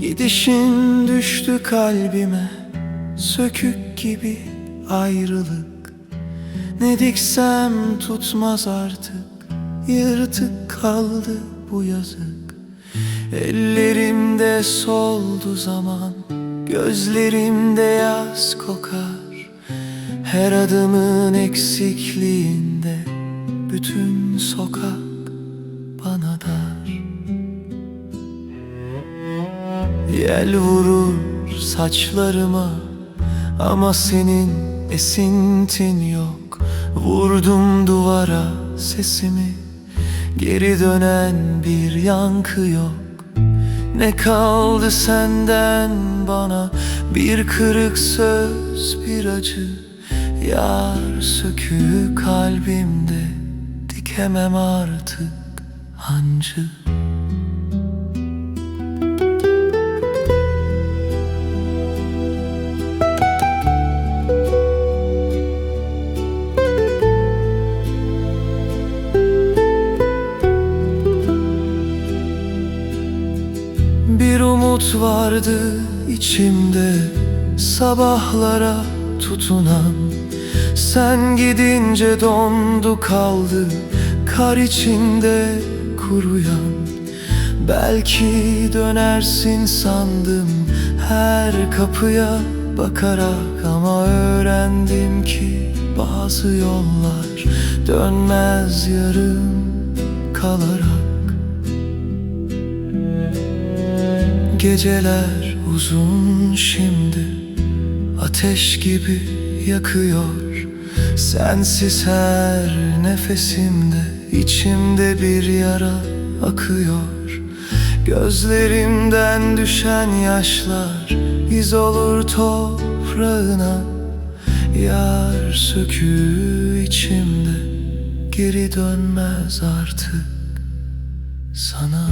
Gidişin düştü kalbime Sökük gibi ayrılık. Ne diksem tutmaz artık Yırtık kaldı bu yazık. Ellerimde soldu zaman Gözlerimde yaz kokar. Her adımın eksikliğinde Bütün sokak bana dar Yel vurur saçlarıma Ama senin esintin yok. Vurdum duvara sesimi Geri dönen bir yankı yok. Ne kaldı senden bana? Bir kırık söz bir acı. Yar söküğü kalbimde Dikemem artık hancı Bir umut vardı içimde Sabahlara tutunan. Sen gidince dondu kaldı Kar içinde kuruyan. Belki dönersin sandım Her kapıya bakarak. Ama öğrendim ki Bazı yollar Dönmez yarım kalarak Geceler uzun şimdi. Ateş gibi yakıyor. Sensiz her nefesimde içimde bir yara akıyor. Gözlerimden düşen yaşlar iz olur toprağına. Yar söküğü içimde geri dönmez artık sana